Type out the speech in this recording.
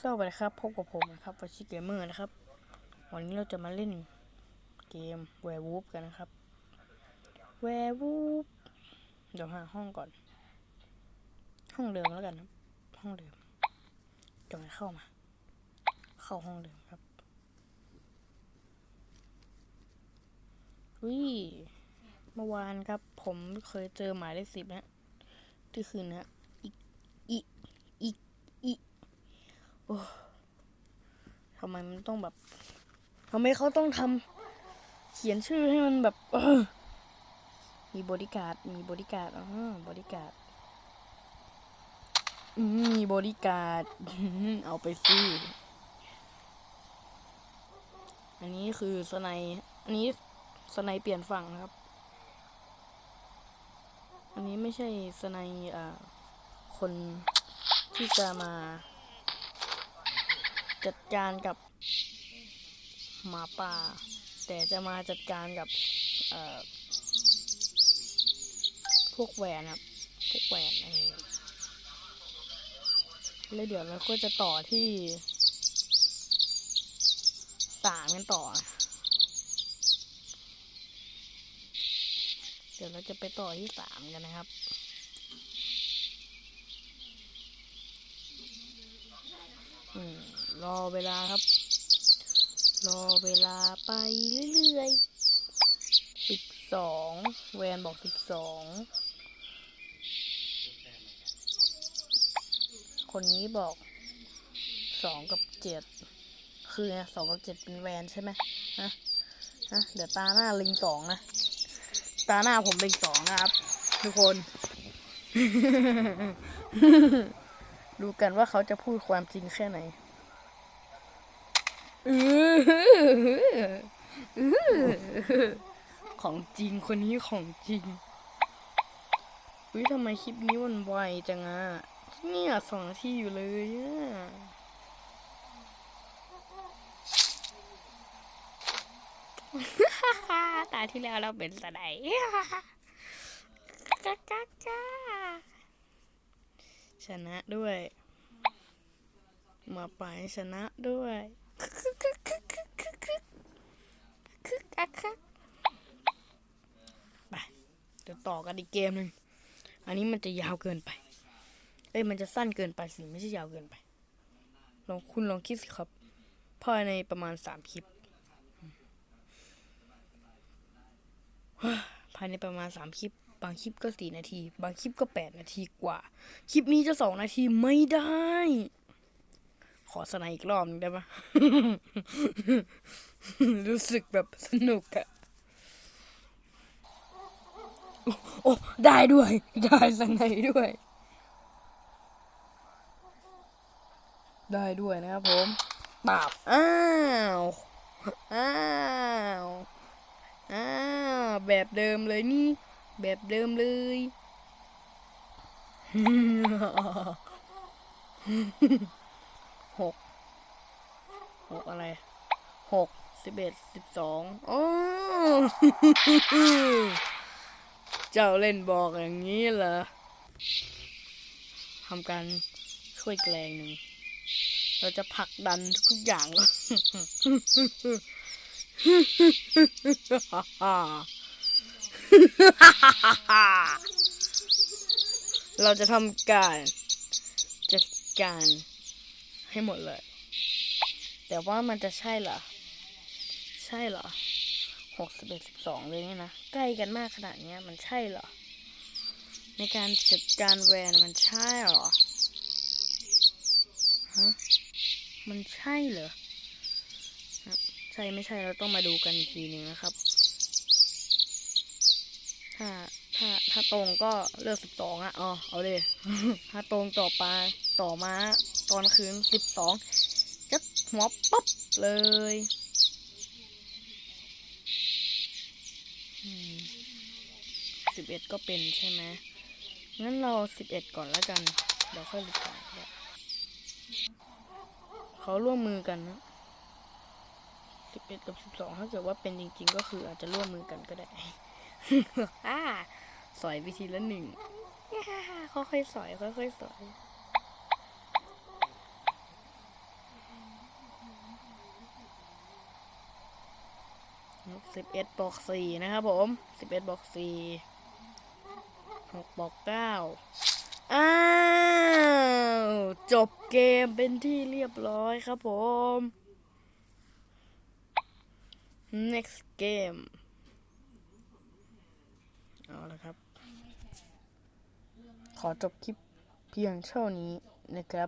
สวัสดีครับพบกับผมนะครับวัชิเกมเมอร์นะครับ วันนี้เราจะมาเล่นเกมแวร์วูฟกันนะครับแวร์วูฟเดี๋ยวหาห้องก่อน ห้องเดิมแล้วกันครับ ห้องเดิมจะมาเข้ามา เข้าห้องเดิมครับวิเมื่อวานครับ ผมเคยเจอหมายเลขสิบนะที่คืนนะอีกอีกอีกอีก ทำไมมันต้องแบบทำไมเขาต้องทำเขียนชื่อให้มันแบบมีบริการมีบริการอ๋อบริการมีบริการเอาไปซื้ออันนี้คือสไนอันนี้สไนเปลี่ยนฝั่งนะครับ อันนี้ไม่ใช่สไนอ่าคนที่จะมา จัดการกับหมาป่า แต่จะมาจัดการกับพวกแหวนครับ พวกแหวนเออแล้วเดี๋ยวเราก็จะต่อที่สามกันต่อ เดี๋ยวเราจะไปต่อที่สามกันนะครับอืม รอเวลาครับ รอเวลาไปเรื่อยๆสิบสองแวนบอกสิบสองคนนี้บอกสองกับเจ็ดคือไงสองกับเจ็ดเป็นแวนใช่ไหมฮะฮะเดี๋ยวตาหน้าลิงสองนะ ตาหน้าผมลิงสองนะครับ ทุกคน ดูกันว่าเขาจะพูดความจริงแค่ไหน ของจริงคนนี้ของจริงอุ้ยทำไมคลิปนี้มันไวจังอะเนี่ยสองทีอยู่เลยอะตาที่แล้วเราเป็นสไนด์ก้าก้าก้าชนะด้วย มาไปชนะด้วย ไปเดี๋ยวต่อกันอีกเกมหนึ่งอันนี้มันจะยาวเกินไป เอ้ยมันจะสั้นเกินไปสิไม่ใช่ยาวเกินไป ลองคุณลองคิดสิครับภายในประมาณสามคลิปภายในประมาณสามคลิป บางคลิปก็สี่นาที บางคลิปก็แปดนาทีกว่า คลิปนี้จะสองนาทีไม่ได้ ขอสไนอีกรอบหนึงได้ปะรู้สึกแบบสนุกอะโอ้โอ้ได้ด้วย ได้สไนด์ด้วย ได้ด้วยนะครับผมปาบอ้าว อ้าว อ้าว แบบเดิมเลยนี่ แบบเดิมเลย หกหกอะไรหกสิบเอ็ดสิบสองโอ้เจ้าเล่นบอกอย่างนี้เหรอทำการช่วยแกลงหนึ่งเราจะผลักดันทุกอย่าง เราจะทำการจัดการ ให้หมดเลย แต่ว่ามันจะใช่เหรอ ใช่เหรอหกสิบเอ็ดสิบสองเลยนี่นะ ใกล้กันมากขนาดนี้มันใช่เหรอ ในการจัดการแวนมันใช่เหรอ ฮะ มันใช่เหรอใช่ไม่ใช่เราต้องมาดูกันอีกทีหนึ่งนะครับ ถ้า ถ้าถ้าตรงก็เลือกสิบสองอะอ๋อเอาเลย ถ้าตรงต่อไปต่อมาตอนคืนสิบสองจะหัวป๊บเลยสิบเอ็ดก็เป็นใช่ไหมงั้นเราสิบเอ็ดก่อนแล้วกัน เดี๋ยวค่อยสิบสองก็ได้เขาร่วมมือกันนะสิบเอ็ดกับสิบสองถ้าเกิดว่าเป็นจริง ๆ ก็คืออาจจะร่วมมือกันก็ได้ สอยวิธีละหนึ่งค่อยๆสอยค่อยๆสอยหกสิบเอ็ดบวกสี่นะครับผมสิบเอ็ดบวกสี่หกบวกเก้าอ้าว จบเกมเป็นที่เรียบร้อยครับผม next game เอาละครับ ขอจบคลิปเพียงเท่านี้นะครับ